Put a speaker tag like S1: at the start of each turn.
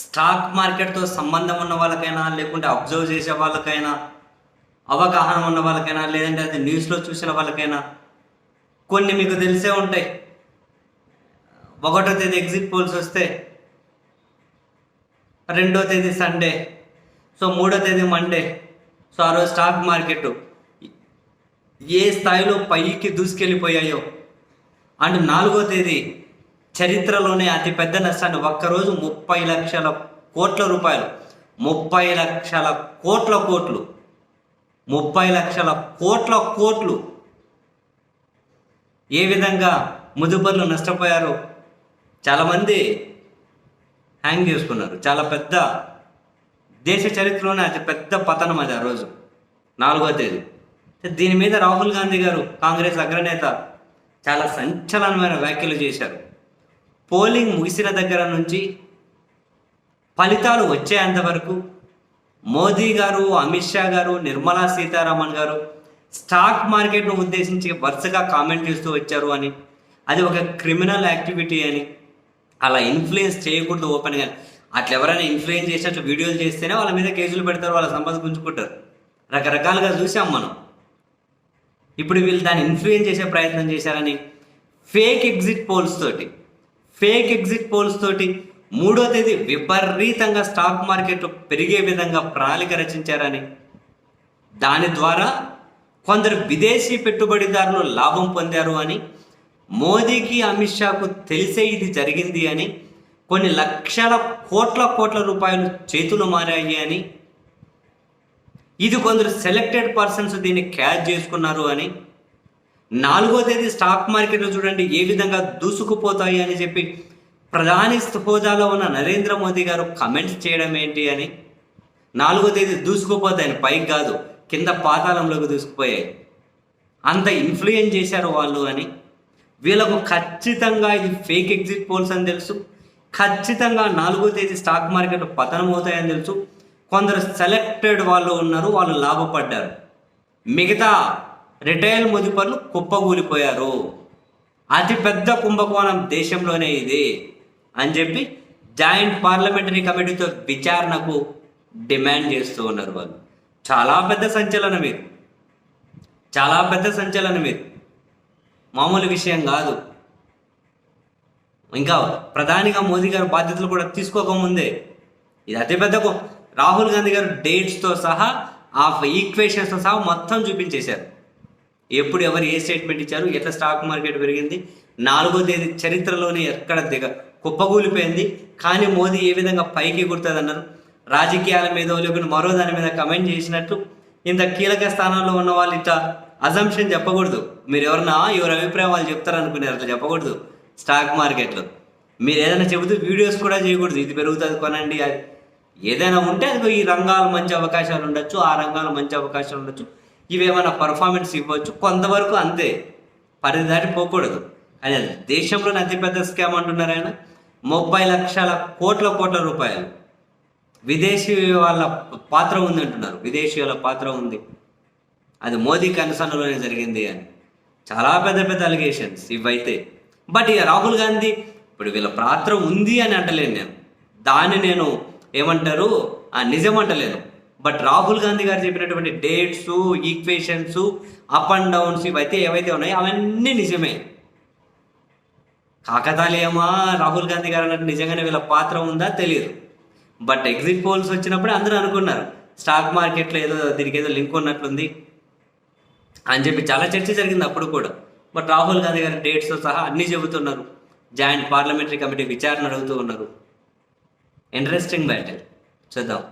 S1: Stock మార్కెట్తో సంబంధం ఉన్న వాళ్ళకైనా లేకుంటే అబ్జర్వ్ చేసే వాళ్ళకైనా అవగాహన ఉన్న వాళ్ళకైనా లేదంటే అది న్యూస్లో చూసిన వాళ్ళకైనా కొన్ని మీకు తెలిసే ఉంటాయి. ఒకటో తేదీ ఎగ్జిట్ పోల్స్ వస్తే రెండో తేదీ సండే సో మూడో తేదీ మండే సో ఆ రోజు స్టాక్ మార్కెట్ ఏ స్థాయిలో పైకి దూసుకెళ్ళిపోయాయో అండ్ నాలుగో తేదీ చరిత్రలోనే అతి పెద్ద నష్టాన్ని ఒక్కరోజు ముప్పై లక్షల కోట్ల రూపాయలు ముప్పై లక్షల కోట్ల కోట్లు ముప్పై లక్షల కోట్ల కోట్లు ఏ విధంగా ముదుపర్లు నష్టపోయారు చాలామంది హ్యాంగ్ చేసుకున్నారు. చాలా పెద్ద దేశ చరిత్రలోనే అతి పెద్ద పతనం అది ఆ రోజు నాలుగో తేదీ. దీని మీద రాహుల్ గాంధీ గారు కాంగ్రెస్ అగ్రనేత చాలా సంచలనమైన వ్యాఖ్యలు చేశారు. పోలింగ్ ముగిసిన దగ్గర నుంచి ఫలితాలు వచ్చేంత వరకు మోదీ గారు అమిత్ షా గారు నిర్మలా సీతారామన్ గారు స్టాక్ మార్కెట్ను ఉద్దేశించి వరుసగా కామెంట్ చేస్తూ వచ్చారు అని అది ఒక క్రిమినల్ యాక్టివిటీ అని అలా ఇన్ఫ్లుయెన్స్ చేయకూడదు ఓపెన్గా. అట్లా ఎవరైనా ఇన్ఫ్లుయెన్స్ చేసినట్లు వీడియోలు చేస్తేనే వాళ్ళ మీద కేసులు పెడతారు వాళ్ళ సంపద గుంజుకుంటారు. రకరకాలుగా చూసాం మనం. ఇప్పుడు వీళ్ళు దాన్ని ఇన్ఫ్లుయెన్స్ చేసే ప్రయత్నం చేశారని ఫేక్ ఎగ్జిట్ పోల్స్ తోటి. ఫేక్ ఎగ్జిట్ పోల్స్ తోటి మూడో తేదీ విపరీతంగా స్టాక్ మార్కెట్లు పెరిగే విధంగా ప్రణాళిక రచించారని. దాని ద్వారా కొందరు విదేశీ పెట్టుబడిదారులు లాభం పొందారు అని మోదీకి అమిత్ షాకు తెలిసే ఇది జరిగింది అని కొన్ని లక్షల కోట్ల కోట్ల రూపాయలు చేతులు మారాయి అని ఇది కొందరు సెలెక్టెడ్ పర్సన్స్ దీన్ని క్యాచ్ చేసుకున్నారు అని నాలుగో తేదీ స్టాక్ మార్కెట్లో చూడండి ఏ విధంగా దూసుకుపోతాయి అని చెప్పి ప్రధాని హోదాలో ఉన్న నరేంద్ర మోదీ గారు కమెంట్స్ చేయడం ఏంటి అని? నాలుగో తేదీ దూసుకుపోతాయని పైకి కాదు కింద పాతాళంలోకి దూసుకుపోయాయి. అంత ఇన్ఫ్లుయెన్స్ చేశారు వాళ్ళు అని. వీళ్ళకు ఖచ్చితంగా ఇది ఫేక్ ఎగ్జిట్ పోల్స్ అని తెలుసు. ఖచ్చితంగా నాలుగో తేదీ స్టాక్ మార్కెట్ పతనం అవుతాయని తెలుసు. కొందరు సెలెక్టెడ్ వాళ్ళు ఉన్నారు వాళ్ళు లాభపడ్డారు. మిగతా రిటైల్ మదుపర్లు కుప్పగూలిపోయారు. అతిపెద్ద కుంభకోణం దేశంలోనే ఇది అని చెప్పి జాయింట్ పార్లమెంటరీ కమిటీతో విచారణకు డిమాండ్ చేస్తూ ఉన్నారు వాళ్ళు. చాలా పెద్ద సంచలనం ఇది. చాలా పెద్ద సంచలనం ఇది. మామూలు విషయం కాదు. ఇంకా ప్రధానిగా మోదీ గారు బాధ్యతలు కూడా తీసుకోకముందే. ఇది అతిపెద్ద రాహుల్ గాంధీ గారు డేట్స్తో సహా ఆ ఈక్వేషన్స్తో సహా మొత్తం చూపించేశారు. ఎప్పుడు ఎవరు ఏ స్టేట్మెంట్ ఇచ్చారు ఎట్లా స్టాక్ మార్కెట్ పెరిగింది నాలుగో తేదీ చరిత్రలోనే ఎక్కడ దిగ కుప్పగూలిపోయింది కానీ మోదీ ఏ విధంగా పైకి ఎగురుతుంది అన్నారు రాజకీయాల మీద లేకుంటే మరో దాని మీద కమెంట్ చేసినట్టు ఇంత కీలక స్థానంలో ఉన్న వాళ్ళు ఇట్లా అజంప్షన్ చెప్పకూడదు. మీరు ఎవరన్నా ఎవరి అభిప్రాయం వాళ్ళు చెప్తారనుకున్నారు అట్లా చెప్పకూడదు స్టాక్ మార్కెట్లో మీరు ఏదైనా చెబుతూ వీడియోస్ కూడా చేయకూడదు. ఇది పెరుగుతుంది కొనండి అది. ఏదైనా ఉంటే అది ఈ రంగాలు మంచి అవకాశాలు ఉండొచ్చు ఆ రంగాలు మంచి అవకాశాలు ఉండొచ్చు. ఇవేమైనా పర్ఫార్మెన్స్ ఇవ్వచ్చు కొంతవరకు అంతే. పరిధి దాటి పోకూడదు. అదే దేశంలోనే అతిపెద్ద స్కామ్ అంటున్నారు ఆయన. ముప్పై లక్షల కోట్ల కోట్ల రూపాయలు. విదేశీ వాళ్ళ పాత్ర ఉంది అంటున్నారు. విదేశీ వాళ్ళ పాత్ర ఉంది. అది మోదీ కన్సర్న్లోనే జరిగింది అని. చాలా పెద్ద పెద్ద అలిగేషన్స్ ఇవైతే. బట్ ఇక రాహుల్ గాంధీ ఇప్పుడు వీళ్ళ పాత్ర ఉంది అని అంటలేను నేను. దాన్ని నేను ఏమంటారు? ఆ నిజం అంటలేను. బట్ రాహుల్ గాంధీ గారు చెప్పినటువంటి dates equations up and downs ఇవైతే ఏవైతే ఉన్నాయో అవన్నీ నిజమే. కాకతాళీయమా? రాహుల్ గాంధీ గారు అన్నట్టు నిజంగానే వీళ్ళ పాత్ర ఉందా తెలియదు. బట్ ఎగ్జిట్ పోల్స్ వచ్చినప్పుడు అందరూ అనుకున్నారు. స్టాక్ మార్కెట్లో ఏదో దీనికి ఏదో లింక్ ఉన్నట్లుంది అని చెప్పి చాలా చర్చ జరిగింది అప్పుడు కూడా. బట్ రాహుల్ గాంధీ గారి డేట్స్తో సహా అన్నీ చెబుతున్నారు. జాయింట్ పార్లమెంటరీ కమిటీ విచారణ అడుగుతూ ఉన్నారు. ఇంట్రెస్టింగ్ బ్యాటిల్ చూద్దాం.